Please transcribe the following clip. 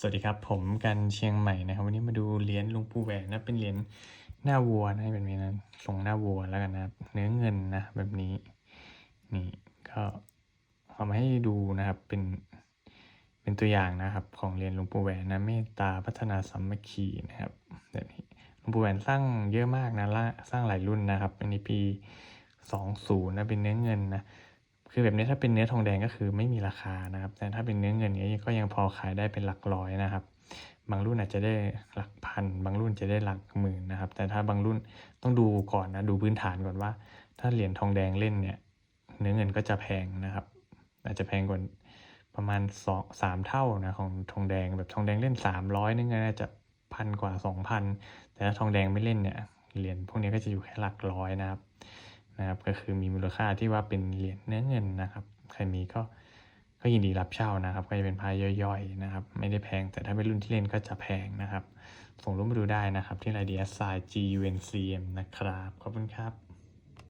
สวัสดีครับ ผมกันเชียงใหม่นะครับ วันนี้มาดูเหรียญหลุงปู่แหวนนะเป็นเหรียญหน้าวัวนะแบบนี้นะทรงหน้าวัวแล้วกันนะเนื้อเงินนะแบบนี้ นี่ก็เอามาให้ดูนะครับเป็นเป็นตัวอย่างนะครับ ของเหรียญหลวงปู่แหวนนะเมตตาพัฒนาสามัคคีนะครับแบบนี้หลวงปู่แหวนสร้างเยอะมากนะละสร้างหลายรุ่นนะครับในปีสองศูนย์นะเป็นเนื้อเงินนะ คือแบบนี้ถ้าเป็นเนื้อทองแดงก็คือไม่มีราคานะครับ แต่ถ้าเป็นเนื้อเงินเนี้ยก็ยังพอขายได้เป็นหลักร้อยนะครับ บางรุ่นอาจจะได้หลักพัน บางรุ่นจะได้หลักหมื่นนะครับ แต่ถ้าบางรุ่นต้องดูก่อนนะดูพื้นฐานก่อนว่า ถ้าเหรียญทองแดงเล่นเนี่ย เนื้อเงินก็จะแพงนะครับ อาจจะแพงกว่าประมาณสองสามเท่านะของทองแดงแบบทองแดงเล่นสามร้อยนึงก็น่าจะพันกว่าสองพันแต่ถ้าทองแดงไม่เล่นเนี่ยเหรียญพวกนี้ก็จะอยู่แค่หลักร้อยนะครับ นะครับก็คือมีมูลค่าที่ว่าเป็นเหรียญเนื้อเงินนะครับ ใครมีก็ก็ยินดีรับเช่านะครับ ก็จะเป็นพายย่อยๆนะครับ ไม่ได้แพงแต่ถ้าเป็นรุ่นที่เล่นก็จะแพงนะครับ ส่งรูปมาดูได้นะครับที่ไลน์ดีเอสไซ G U N C M นะครับ ขอบคุณครับ